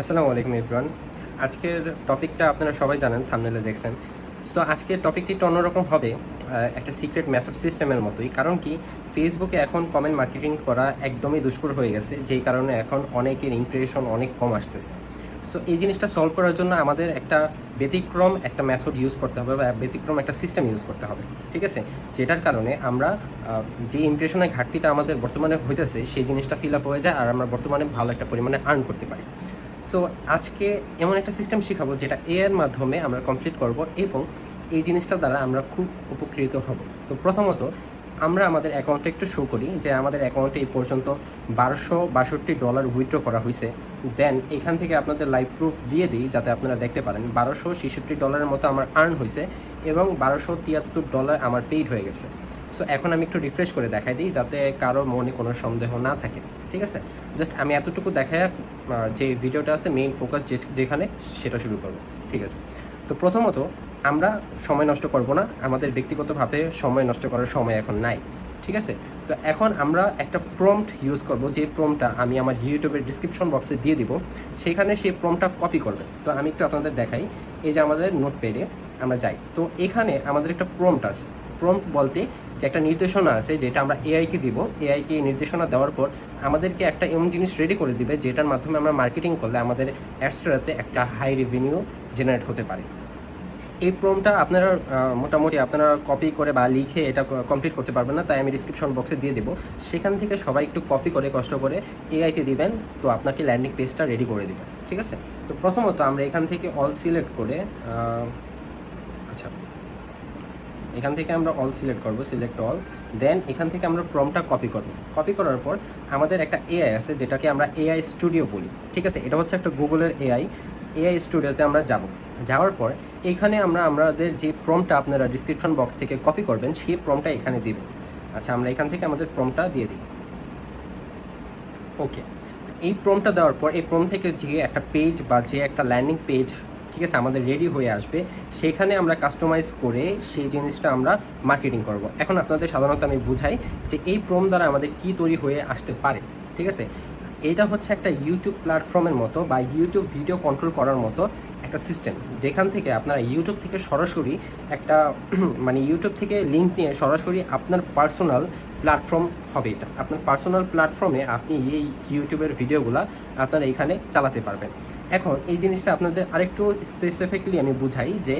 আসসালামু আলাইকুম ইফরান আজকের টপিকটা আপনারা সবাই জানেন থামনেলে দেখছেন। সো আজকের টপিকটি একটু অন্যরকম হবে একটা সিক্রেট মেথড সিস্টেমের মতোই। কারণ কি ফেসবুকে এখন কমেন্ট মার্কেটিং করা একদমই দুষ্কর হয়ে গেছে, যেই কারণে এখন অনেকের ইমপ্রেশন অনেক কম আসতেছে। সো এই জিনিসটা সলভ করার জন্য আমাদের একটা ব্যতিক্রম একটা মেথড ইউজ করতে হবে বা ব্যতিক্রম একটা সিস্টেম ইউজ করতে হবে, ঠিক আছে? যেটার কারণে আমরা যে ইমপ্রেশনের ঘাটতিটা আমাদের বর্তমানে হইতেছে, সেই জিনিসটা ফিল আপ হয়ে যায় আর আমরা বর্তমানে ভালো একটা পরিমাণে আর্ন করতে পারি। সো আজকে এমন একটা সিস্টেম শেখাবো যেটা এর মাধ্যমে আমরা কমপ্লিট করব এবং এই জিনিসটা দ্বারা আমরা খুব উপকৃত হব। তো প্রথমত আমরা আমাদের অ্যাকাউন্টে একটু শো করি যে আমাদের অ্যাকাউন্টে এই পর্যন্ত বারোশো বাষট্টি ডলার উইথড্র করা হয়েছে। দেন এখান থেকে আপনাদের লাইভ প্রুফ দিয়ে দিই, যাতে আপনারা দেখতে পারেন। বারোশো ছেষট্টি ডলারের মতো আমার আর্ন হয়েছে এবং বারোশো তিয়াত্তর ডলার আমার পেইড হয়ে গেছে। সো এখন আমি একটু রিফ্রেশ করে দেখাই দিই, যাতে কারও মনে কোনো সন্দেহ না থাকে। ঠিক আছে? জাস্ট আমি এতটুকু দেখায় যে ভিডিওটা আছে মেইন ফোকাস যেখানে, সেটা শুরু করব। ঠিক আছে? তো প্রথমত আমরা সময় নষ্ট করব না, আমাদের ব্যক্তিগতভাবে সময় নষ্ট করার সময় এখন নাই, ঠিক আছে? তো এখন আমরা একটা প্রম্পট ইউজ করব, যে প্রম্পটটা আমি আমার ইউটিউবের ডিসক্রিপশন বক্সে দিয়ে দিব, সেখানে সেই প্রম্পটটা কপি করবে। তো আমি একটু আপনাদের দেখাই, এই যে আমাদের নোট পেডে আমরা যাই, তো এখানে আমাদের একটা প্রম্পট আছে। প্রম্পট বলতে যে একটা নির্দেশনা আছে, যেটা আমরা এআইকে দিব এআইকে নির্দেশনা দেওয়ার পর আমাদেরকে একটা এমন জিনিস রেডি করে দিবে, যেটার মাধ্যমে আমরা মার্কেটিং করলে আমাদের অ্যাডসটাতে একটা হাই রেভিনিউ জেনারেট হতে পারে। এই প্রমটা আপনারা মোটামুটি আপনারা কপি করে বা লিখে এটা কমপ্লিট করতে পারবেন না, তাই আমি ডিসক্রিপশন বক্সে দিয়ে দেবো। সেখান থেকে সবাই একটু কপি করে কষ্ট করে এআইতে দিবেন, তো আপনাকে ল্যান্ডিং পেজটা রেডি করে দিবেন ঠিক আছে? তো প্রথমত আমরা এখান থেকে অল সিলেক্ট করে আচ্ছা এখান থেকে আমরা অল সিলেক্ট করব সিলেক্ট অল দেন এখান থেকে আমরা প্রমটা কপি করব। কপি করার পর আমাদের একটা এআই আছে, যেটাকে আমরা এআই স্টুডিও বলি, ঠিক আছে? এটা হচ্ছে একটা গুগলের এআই এআই স্টুডিওতে আমরা যাব। যাওয়ার পর এখানে আমরা আমাদের যে প্রমটা আপনারা ডিসক্রিপশন বক্স থেকে কপি করবেন, সেই প্রমটা এখানে দিবেন আচ্ছা আমরা এখান থেকে আমাদের প্রমটা দিয়ে দিই। ওকে এই প্রমটা দেওয়ার পর এই প্রম থেকে যে একটা পেজ বা যে একটা ল্যান্ডিং পেজ ঠিক আছে, আমাদের রেডি হয়ে আসবে, সেখানে আমরা কাস্টমাইজ করে সেই জিনিসটা আমরা মার্কেটিং করব। এখন আপনাদের সাধারণত আমি বুঝাই যে এই প্রম দ্বারা আমাদের কি তৈরি হয়ে আসতে পারে, ঠিক আছে? এইটা হচ্ছে একটা ইউটিউব প্ল্যাটফর্মের মতো বা ইউটিউব ভিডিও কন্ট্রোল করার মতো একটা সিস্টেম যেখান থেকে আপনারা ইউটিউব থেকে সরাসরি একটা মানে ইউটিউব থেকে লিঙ্ক নিয়ে সরাসরি আপনার পার্সোনাল প্ল্যাটফর্ম হবে এটা। আপনার পার্সোনাল প্ল্যাটফর্মে আপনি এই ইউটিউবের ভিডিওগুলো আপনারা এখানে চালাতে পারবেন। এখন এই জিনিসটা আপনাদের আরেকটু স্পেসিফিকলি আমি বুঝাই যে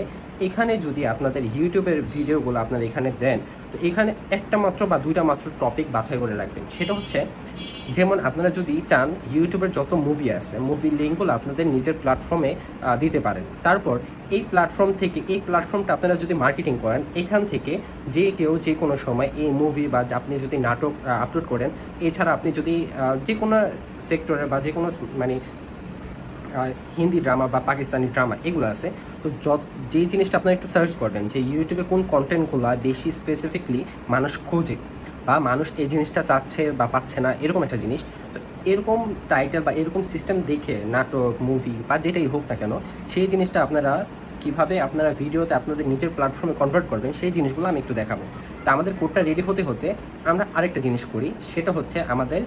এখানে যদি আপনাদের ইউটিউবের ভিডিওগুলো আপনারা এখানে দেন, তো এখানে একটা মাত্র বা দুইটা মাত্র টপিক বাছাই করে রাখবেন। সেটা হচ্ছে যেমন আপনারা যদি চান ইউটিউবের যত মুভি আছে মুভি লিঙ্কগুলো আপনাদের নিজের প্ল্যাটফর্মে দিতে পারেন। তারপর এই প্ল্যাটফর্ম থেকে, এই প্ল্যাটফর্মটা আপনারা যদি মার্কেটিং করেন, এখান থেকে যে কেউ যে কোনো সময় এই মুভি বা আপনি যদি নাটক আপলোড করেন, এছাড়া আপনি যদি যে কোনো সেক্টরে বা যে কোনো মানে হিন্দি ড্রামা বা পাকিস্তানি ড্রামা এগুলো আছে, তো যত যেই জিনিসটা আপনারা একটু সার্চ করবেন যে ইউটিউবে কোন কন্টেন্টগুলো বেশি স্পেসিফিকলি মানুষ খোঁজে বা মানুষ এই জিনিসটা চাচ্ছে বা পাচ্ছে না, এরকম একটা জিনিস। এরকম টাইটেল বা এরকম সিস্টেম দেখে নাটক মুভি বা যেটাই হোক না কেন, সেই জিনিসটা আপনারা কীভাবে আপনারা ভিডিওতে আপনাদের নিজের প্ল্যাটফর্মে কনভার্ট করবেন, সেই জিনিসগুলো আমি একটু দেখাবো। তা আমাদের কোডটা রেডি হতে হতে আমরা আরেকটা জিনিস করি, সেটা হচ্ছে আমাদের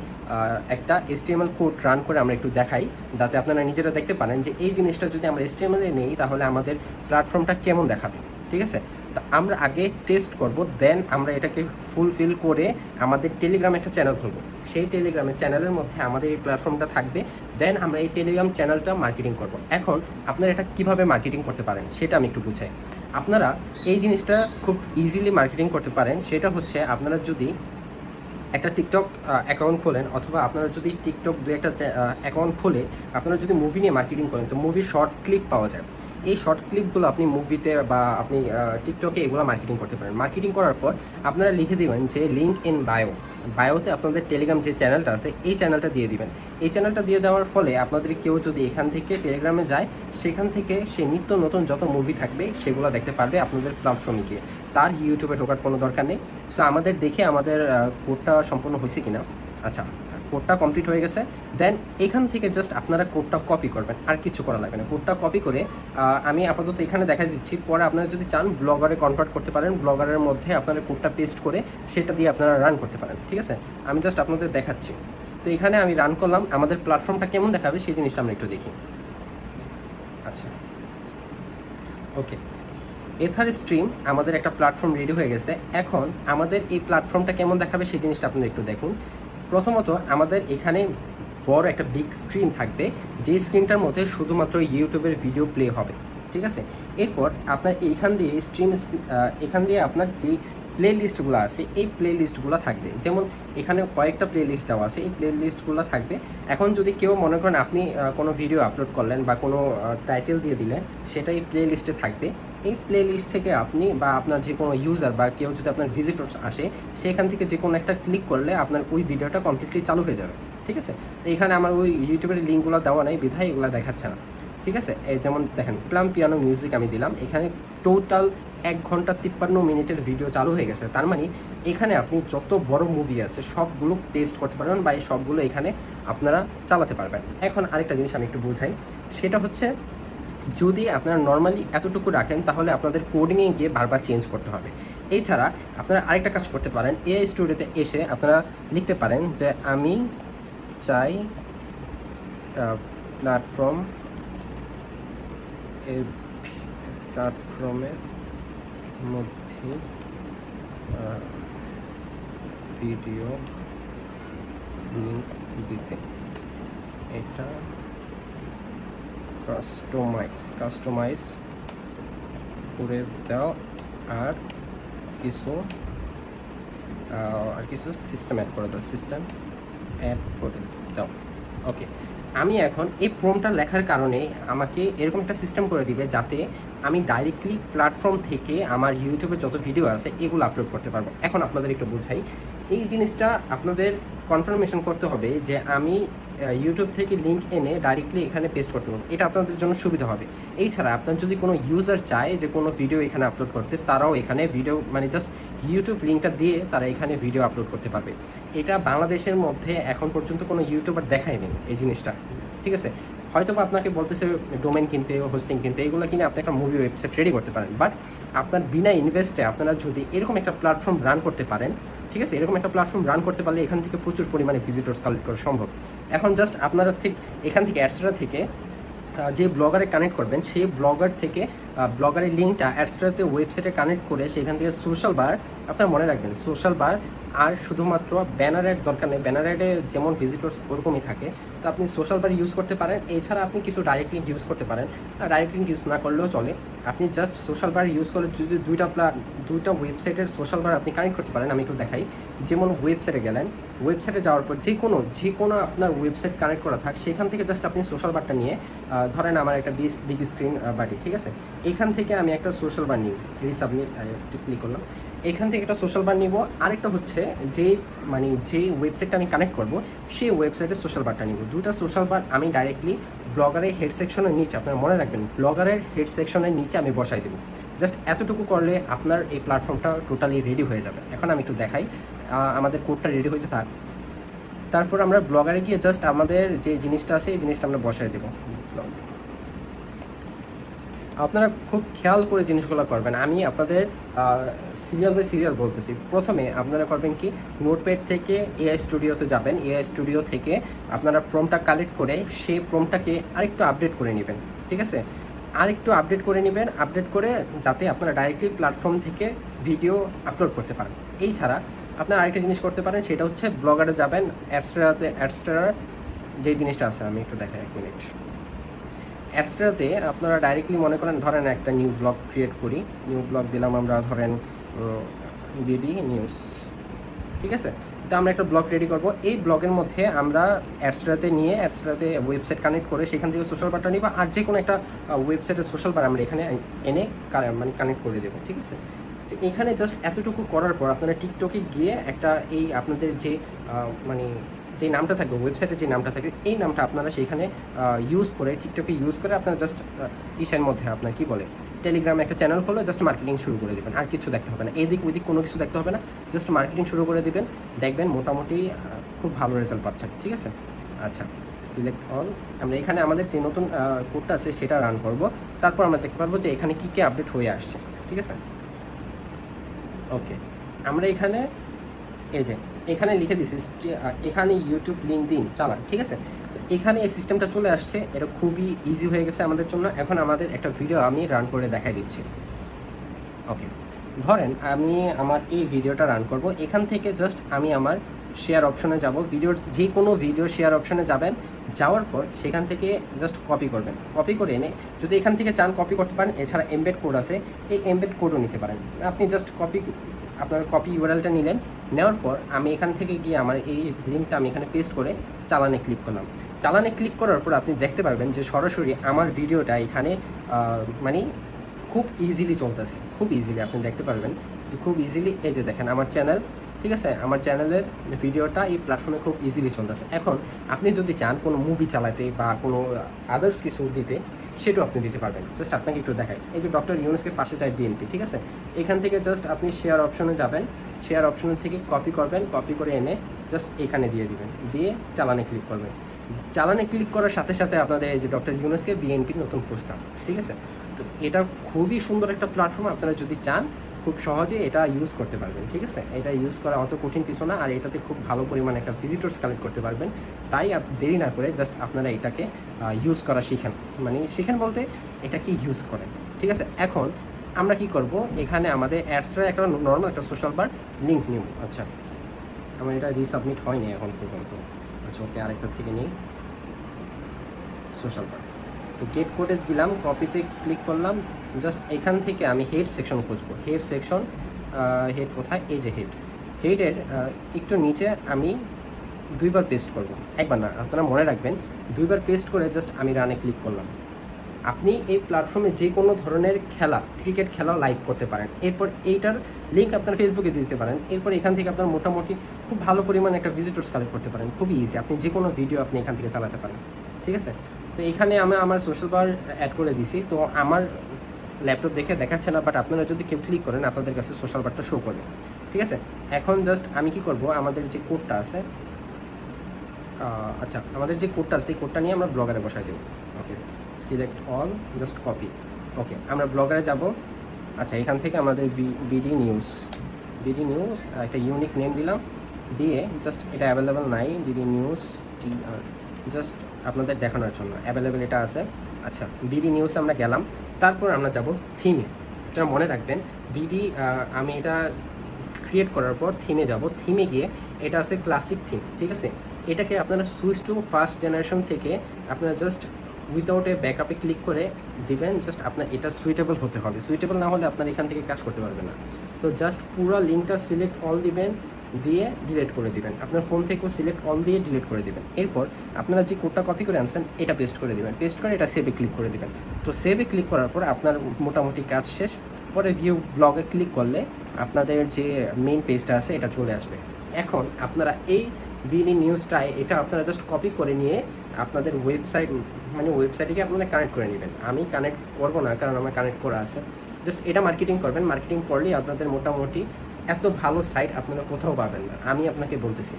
একটা এসটিএমএল কোড রান করে আমরা একটু দেখাই, যাতে আপনারা নিজেরা দেখতে পারেন যে এই জিনিসটা যদি আমরা এসটিএমএল নেই, তাহলে আমাদের প্ল্যাটফর্মটা কেমন দেখাবে, ঠিক আছে? তো আমরা আগে টেস্ট করব দেন আমরা এটাকে ফুলফিল করে আমাদের টেলিগ্রামে একটা চ্যানেল খুলবো। সেই টেলিগ্রামের চ্যানেলের মধ্যে আমাদের এই প্ল্যাটফর্মটা থাকবে দেন আমরা এই টেলিগ্রাম চ্যানেলটা মার্কেটিং করব। এখন আপনারা এটা কীভাবে মার্কেটিং করতে পারেন সেটা আমি একটু বুঝাই। আপনারা এই জিনিসটা খুব ইজিলি মার্কেটিং করতে পারেন, সেটা হচ্ছে আপনারা যদি একটা টিকটক অ্যাকাউন্ট খোলেন অথবা আপনারা যদি টিকটক দু একটা অ্যাকাউন্ট খুলে, আপনারা যদি মুভি নিয়ে মার্কেটিং করেন, তো মুভি শর্ট ক্লিপ পাওয়া যায়। এই শর্ট ক্লিপগুলো আপনি মুভিতে বা আপনি টিকটকে এগুলো মার্কেটিং করতে পারেন। মার্কেটিং করার পর আপনারা লিখে দিবেন যে লিঙ্ক ইন বায়ো বায়োতে আপনাদের টেলিগ্রাম যে চ্যানেলটা আছে, এই চ্যানেলটা দিয়ে দিবেন। এই চ্যানেলটা দিয়ে দেওয়ার ফলে আপনাদের কেউ যদি এখান থেকে টেলিগ্রামে যায়, সেখান থেকে সে নিত্য নতুন যত মুভি থাকবে, সেগুলো দেখতে পারবে আপনাদের প্ল্যাটফর্মে গিয়ে। তার ইউটিউবে ঢোকার কোনো দরকার নেই। সো আমাদের দেখে আমাদের কোডটা সম্পূর্ণ হয়েছে কিনা? আচ্ছা। কোডটা কমপ্লিট হয়ে গেছে দেন এখান থেকে জাস্ট আপনারা কোডটা কপি করবেন, আর কিছু করা লাগবে না। কোডটা কপি করে আমি আপাতত এখানে দেখা দিচ্ছি, পরে আপনারা যদি চান ব্লগারে কনভার্ট করতে পারেন ব্লগারের মধ্যে আপনারা কোডটা পেস্ট করে সেটা দিয়ে আপনারা রান করতে পারেন, ঠিক আছে? আমি জাস্ট আপনাদের দেখাচ্ছি। তো এখানে আমি রান করলাম, আমাদের প্ল্যাটফর্মটা কেমন দেখাবে সেই জিনিসটা আমরা একটু দেখি। আচ্ছা। ওকে এথার স্ট্রিম আমাদের একটা প্ল্যাটফর্ম রেডি হয়ে গেছে। এখন আমাদের এই প্ল্যাটফর্মটা কেমন দেখাবে সেই জিনিসটা আপনারা একটু দেখুন। প্রথমত আমাদের এখানে বড় একটা বিগ স্ক্রিন থাকবে যে স্ক্রিনটার মধ্যে শুধুমাত্র ইউটিউবের ভিডিও প্লে হবে, ঠিক আছে? এরপর আপনার এইখান দিয়ে স্ট্রিম এখান দিয়ে আপনার যে প্লে লিস্টগুলো আছে, এই প্লে লিস্টগুলো থাকবে। যেমন এখানে কয়েকটা প্লে লিস্ট দেওয়া আছে, এই প্লে লিস্টগুলো থাকবে। এখন যদি কেউ মনে করেন আপনি কোনো ভিডিও আপলোড করলেন বা কোনো টাইটেল দিয়ে দিলেন, সেটা এই প্লে লিস্টে থাকবে। এই প্লে লিস্ট থেকে আপনি বা আপনার যে কোনো ইউজার বা কেউ যদি আপনার ভিজিটর্স আসে, সেখান থেকে যে কোনো একটা ক্লিক করলে আপনার ওই ভিডিওটা কমপ্লিটলি চালু হয়ে যাবে। ঠিক আছে? তো এখানে আমার ওই ইউটিউবের লিঙ্কগুলো দেওয়া নাই, বিধায় এগুলো দেখাচ্ছে না। ঠিক আছে? যেমন দেখেন প্লাম পিয়ানো মিউজিক আমি দিলাম। এখানে টোটাল এক ঘণ্টা তিপ্পান্ন মিনিটের ভিডিও চালু হয়ে গেছে। তার মানে এখানে আপনি যত বড় মুভি আছে, সবগুলো টেস্ট করতে পারবেন বা এই সবগুলো এখানে আপনারা চালাতে পারবেন। এখন আরেকটা জিনিস আমি একটু বোঝাই। সেটা হচ্ছে যদি আপনারা নর্মালি এতটুকু রাখেন, তাহলে আপনাদের কোডিংয়ে গিয়ে বারবার চেঞ্জ করতে হবে। এছাড়া আপনারা আরেকটা কাজ করতে পারেন এআই স্টুডিওতে এসে আপনারা লিখতে পারেন যে, আমি চাই প্ল্যাটফর্ম প্ল্যাটফর্মের মধ্যে ভিডিও লিঙ্ক দিতে। এটা কাস্টমাইজ কাস্টমাইজ করে দাও আর কিছু আর কিছু সিস্টেম অ্যাড করে দাও সিস্টেম অ্যাড করে দাও। ওকে আমি এখন এই প্রোমটা লেখার কারণে আমাকে এরকম একটা সিস্টেম করে দিবে যাতে আমি ডাইরেক্টলি প্ল্যাটফর্ম থেকে আমার ইউটিউবে যত ভিডিও আছে এগুলো আপলোড করতে পারব। এখন আপনাদের একটু বোঝাই। এই জিনিসটা আপনাদের কনফার্মেশন করতে হবে যে আমি ইউটিউব থেকে লিঙ্ক এনে ডাইরেক্টলি এখানে পেস্ট করতে পারব। এটা আপনাদের জন্য সুবিধা হবে। এছাড়া আপনার যদি কোনো ইউজার চায় যে কোনো ভিডিও এখানে আপলোড করতে, তারাও এখানে ভিডিও মানে জাস্ট ইউটিউব লিঙ্কটা দিয়ে তারা এখানে ভিডিও আপলোড করতে পারবে। এটা বাংলাদেশের মধ্যে এখন পর্যন্ত কোনো ইউটিউবার দেখায়নি এই জিনিসটা। ঠিক আছে? হয়তো আপনাকে বলতেছে ডোমেন কিনতে হোস্টিং কিনতে, এগুলো কিনে আপনি একটা মুভি ওয়েবসাইট রেডি করতে পারেন। বাট আপনার বিনা ইনভেস্টে আপনারা যদি এরকম একটা প্ল্যাটফর্ম রান করতে পারেন ঠিক আছে? এরকম একটা প্ল্যাটফর্ম রান করতে পারলে এখান থেকে প্রচুর পরিমাণে ভিজিটর্স কালেক্ট করা সম্ভব। এখন জাস্ট আপনারা ঠিক এখান থেকে অ্যাডসটা থেকে যে ব্লগারে কানেক্ট করবেন, সেই ব্লগার থেকে ব্লগারের লিঙ্কটা অ্যাডসটাতে ওয়েবসাইটে কানেক্ট করে সেখান থেকে সোশ্যাল বার আপনারা মনে রাখবেন সোশ্যাল বার আর শুধুমাত্র ব্যানারের দরকার নেই। ব্যানারে যেমন ভিজিটর্স ওরকমই থাকে। তো আপনি সোশ্যাল বার ইউজ করতে পারেন। এছাড়া আপনি কিছু ডাইরেক্ট লিঙ্ক ইউজ করতে পারেন। ডাইরেক্ট লিঙ্ক ইউজ না করলেও চলে। আপনি জাস্ট সোশ্যাল বার ইউজ করলে যদি দুইটা প্লা দুইটা ওয়েবসাইটের সোশ্যাল বার আপনি কানেক্ট করতে পারেন, আমি একটু দেখাই। যেমন ওয়েবসাইটে গেলেন। ওয়েবসাইটে যাওয়ার পর যে কোনো যে কোনো আপনার ওয়েবসাইট কানেক্ট করা থাক, সেখান থেকে জাস্ট আপনি সোশ্যাল বারটা নিয়ে ধরেন আমার একটা বিগ স্ক্রিন বাটি, ঠিক আছে? এখান থেকে আমি একটা সোশ্যাল বার নিই রিসাবমিট ক্লিক করলাম। এখান থেকে একটা সোশ্যাল বার নিব। আরেকটা হচ্ছে যে মানে যে ওয়েবসাইটটা আমি কানেক্ট করব, সেই ওয়েবসাইটের সোশ্যাল বারটা নিব। দুটো সোশ্যাল বার আমি ডাইরেক্টলি ব্লগারের হেড সেকশনের নিচে, আপনারা মনে রাখবেন ব্লগারের হেড সেকশনের নিচে আমি বসাই দেবো। জাস্ট এতটুকু করলে আপনার এই প্ল্যাটফর্মটা টোটালি রেডি হয়ে যাবে। এখন আমি একটু দেখাই আমাদের কোডটা রেডি হয়েছে থাক তারপর আমরা ব্লগারে গিয়ে জাস্ট আমাদের যে জিনিসটা আছে, এই জিনিসটা আমরা বসাই দেবো। আপনারা খুব খেয়াল করে জিনিসগুলো করবেন। আমি আপনাদের সিরিয়াল বাই সিরিয়াল বলতেছি। প্রথমে আপনারা করবেন কি নোটপ্যাড থেকে এআই স্টুডিওতে যাবেন। এআই স্টুডিও থেকে আপনারা প্রমটা কালেক্ট করে সেই প্রমটাকে আরেকটু আপডেট করে নেবেন, ঠিক আছে? আরেকটু আপডেট করে নেবেন আপডেট করে যাতে আপনারা ডাইরেক্টলি প্ল্যাটফর্ম থেকে ভিডিও আপলোড করতে পারেন। এই ছাড়া আপনারা আরেকটা জিনিস করতে পারেন, সেটা হচ্ছে ব্লগারে যাবেন অ্যাডস্টারাতে অ্যাডস্টারার যে জিনিসটা আছে, আমি একটু দেখাই এক মিনিট অ্যাস্ট্রাতে আপনারা ডাইরেক্টলি মনে করেন, ধরেন একটা নিউ ব্লগ ক্রিয়েট করি। নিউ ব্লগ দিলাম আমরা, ধরেন বিডি নিউজ ঠিক আছে? তো আমরা একটা ব্লগ রেডি করব। এই ব্লগের মধ্যে আমরা অ্যাডস্ট্রাতে নিয়ে অ্যাডস্ট্রাতে ওয়েবসাইট কানেক্ট করে সেখান থেকে সোশ্যাল বারটা নিব আর যে কোনো একটা ওয়েবসাইটের সোশ্যাল বার আমরা এখানে এনে মানে কানেক্ট করে দেবো। ঠিক আছে? তো এখানে জাস্ট এতটুকু করার পর আপনারা টিকটকে গিয়ে একটা এই আপনাদের যে মানে যে নামটা থাকবে ওয়েবসাইটে যে নামটা থাকবে, এই নামটা আপনারা সেইখানে ইউজ করে টিকটকে ইউজ করে আপনারা জাস্ট ইসের মধ্যে আপনার কি বলে টেলিগ্রামে একটা চ্যানেল খুলে জাস্ট মার্কেটিং শুরু করে দেবেন, আর কিছু দেখতে হবে না। এদিক ওইদিক কোনো কিছু দেখতে হবে না জাস্ট মার্কেটিং শুরু করে দেবেন, দেখবেন মোটামুটি খুব ভালো রেজাল্ট পাচ্ছেন, ঠিক আছে? আচ্ছা সিলেক্ট অল আমরা এখানে আমাদের যে নতুন কোডটা আছে সেটা রান করব, তারপর আমরা দেখতে পারব যে এখানে কী কী আপডেট হয়ে আসছে, ঠিক আছে? ওকে আমরা এখানে, এই যে এখানে লিখে দিছি এখানে ইউটিউব লিঙ্ক দিন, চালান, ঠিক আছে? তো এখানে এই সিস্টেমটা চলে আসছে, এটা খুবই ইজি হয়ে গেছে আমাদের জন্য। এখন আমাদের একটা ভিডিও আমি রান করে দেখাই দিচ্ছি। ওকে ধরেন আমি আমার এই ভিডিওটা রান করব। এখান থেকে জাস্ট আমি আমার শেয়ার অপশনে যাব। ভিডিওর যে কোনো ভিডিও শেয়ার অপশনে যাবেন। যাওয়ার পর সেখান থেকে জাস্ট কপি করবেন। কপি করে এনে যদি এখান থেকে চান কপি করতে পারেন, এছাড়া এমবেড কোড আছে, এই এমবেড কোডও নিতে পারেন। আপনি জাস্ট কপি আপনার কপি ইউআরএলটা নিলেন, নেওয়ার পর আমি এখান থেকে গিয়ে আমার এই লিঙ্কটা আমি এখানে পেস্ট করে চালানে ক্লিক করলাম। চালানে ক্লিক করার পর আপনি দেখতে পারবেন যে সরাসরি আমার ভিডিওটা এখানে মানে খুব ইজিলি চলতেছে। খুব ইজিলি আপনি দেখতে পারবেন যে খুব ইজিলি এই যে দেখেন আমার চ্যানেল ঠিক আছে? আমার চ্যানেলের ভিডিওটা এই প্ল্যাটফর্মে খুব ইজিলি চলতেছে। এখন আপনি যদি চান কোনো মুভি চালাতে বা কোনো আদার্স কিছু দিতে সেটাও আপনি দিতে পারবেন। জাস্ট আপনাকে একটু দেখাই। এই যে ডক্টর ইউনুসকে পাশে চাই বিএনপি ঠিক আছে? এখান থেকে জাস্ট আপনি শেয়ার অপশনে যাবেন। শেয়ার অপশনের থেকে কপি করবেন কপি করে এনে জাস্ট এখানে দিয়ে দিবেন। দিয়ে চালানে ক্লিক করবেন। চালানে ক্লিক করার সাথে সাথে আপনাদের এই যে ডক্টর ইউনুসকে বিএনপির নতুন প্রস্তাব ঠিক আছে? তো এটা খুবই সুন্দর একটা প্ল্যাটফর্ম আপনারা যদি চান খুব সহজে এটা ইউজ করতে পারবেন, ঠিক আছে? এটা ইউজ করা অত কঠিন কিছু না, আর এটাতে খুব ভালো পরিমাণে একটা ভিজিটর্স কালেক্ট করতে পারবেন। তাই দেরি না করে জাস্ট আপনারা এটাকে ইউজ করা শিখেন। মানে শিখেন বলতে এটাকে ইউজ করেন, ঠিক আছে? এখন আমরা কি করব? এখানে আমাদের অ্যাডসটা একটা নর্মাল একটা সোশ্যাল বার লিঙ্ক নিব। আচ্ছা। আমার এটা রিসাবমিট হয়নি এখন পর্যন্ত। আচ্ছা ওকে আরেকটা থেকে নিই। সোশ্যাল বার তো গেট কোডে দিলাম কপিতে ক্লিক করলাম। জাস্ট এখান থেকে আমি হেড সেকশন খুঁজবো। হেড সেকশন হেড কোথায়? এই যে হেড হেডের একটু নিচে আমি দুইবার পেস্ট করব। একবার না, আপনারা মনে রাখবেন, দুইবার পেস্ট করে জাস্ট আমি রানে ক্লিক করলাম। আপনি এই প্ল্যাটফর্মে যে কোনো ধরনের খেলা ক্রিকেট খেলা লাইভ করতে পারেন। এরপর এইটার লিঙ্ক আপনার ফেসবুকে দিতে পারেন। এরপর এখান থেকে আপনার মোটামুটি খুব ভালো পরিমাণে একটা ভিজিটর্স কালেক্ট করতে পারেন। খুবই ইজি আপনি যে কোনো ভিডিও আপনি এখান থেকে চালাতে পারেন। ঠিক আছে? তো এখানে আমি আমার সোশ্যাল বার অ্যাড করে দিছি। তো আমার ল্যাপটপ দেখে দেখাচ্ছে না বাট আপনারা যদি কেউ ক্লিক করেন, আপনাদের কাছে সোশ্যাল বারটা শো করবে। ঠিক আছে? এখন জাস্ট আমি কি করব? আমাদের যে কোডটা আছে আচ্ছা আমাদের যে কোডটা আছে এই কোডটা নিয়ে আমরা ব্লগারে বসাই দেবো। Okay select all just copy okay আমরা ব্লগারে যাব। আচ্ছা এখান থেকে আমাদের বিডি নিউজ বিডি নিউজ একটা ইউনিক নেম দিলাম। দিয়ে জাস্ট এটা অ্যাভেলেবেল নাই বিডি নিউজ টি জাস্ট আপনাদের দেখানোর জন্য অ্যাভেলেবেল এটা আছে। আচ্ছা বিডি নিউজ আমরা গেলাম। তারপর আমরা যাব থিমে আপনারা মনে রাখবেন, বিডি আমি এটা ক্রিয়েট করার পর থিমে যাব। থিমে গিয়ে এটা আছে ক্লাসিক থিম ঠিক আছে? এটাকে আপনারা সুইচ টু ফার্স্ট জেনারেশন থেকে আপনারা জাস্ট উইদাউট এ ব্যাকআপে ক্লিক করে দিবেন জাস্ট আপনার এটা সুইটেবল হতে হবে। সুইটেবল না হলে আপনার এখান থেকে কাজ করতে পারবে না। তো জাস্ট পুরো লিঙ্কটা সিলেক্ট অল দিবেন। দিয়ে ডিলিট করে দিবেন। আপনার ফোন থেকেও সিলেক্ট অল দিয়ে ডিলিট করে দিবেন। এরপর আপনারা যে কোডটা কপি করে আনছেন, এটা পেস্ট করে দিবেন। পেস্ট করে এটা সেভে ক্লিক করে দিবেন। তো সেভে ক্লিক করার পর আপনার মোটামুটি কাজ শেষ। পরে ভিউ ব্লগে ক্লিক করলে আপনাদের যে মেন পেজটা আছে, এটা চলে আসবে। এখন আপনারা এই বিডি নিউজটায় এটা আপনারা জাস্ট কপি করে নিয়ে আপনাদের ওয়েবসাইট মানে ওয়েবসাইটে আপনারা কানেক্ট করে নেবেন। আমি কানেক্ট করব না, কারণ আমার কানেক্ট করা আছে। জাস্ট এটা মার্কেটিং করবেন। মার্কেটিং করলেই আপনাদের মোটামুটি এত ভালো সাইট আপনারা কোথাও পাবেন না। আমি আপনাকে বলতেছি,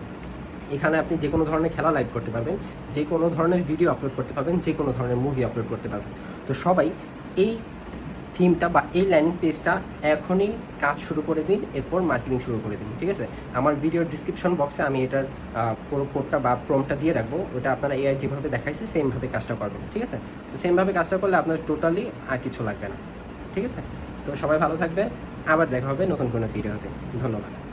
এখানে আপনি যে কোনো ধরনের খেলা লাইভ করতে পারবেন, যে কোনো ধরনের ভিডিও আপলোড করতে পারবেন, যে কোনো ধরনের মুভি আপলোড করতে পারবেন। তো সবাই এই থিমটা বা এই ল্যান্ডিং পেজটা এখনই কাজ শুরু করে দিন, এরপর মার্কেটিং শুরু করে দিন, ঠিক আছে? আমার ভিডিওর ডিসক্রিপশন বক্সে আমি এটার পুরো কোডটা বা প্রমটা দিয়ে রাখব, ওটা আপনারা এআই যেভাবে দেখাইছে সেমভাবে কাজটা করবেন, ঠিক আছে? তো সেমভাবে কাজটা করলে আপনার টোটালি আর কিছু লাগবে না, ঠিক আছে? তো সবাই ভালো থাকবে আবার দেখা হবে নতুন কোনো ভিডিওতে। ধন্যবাদ।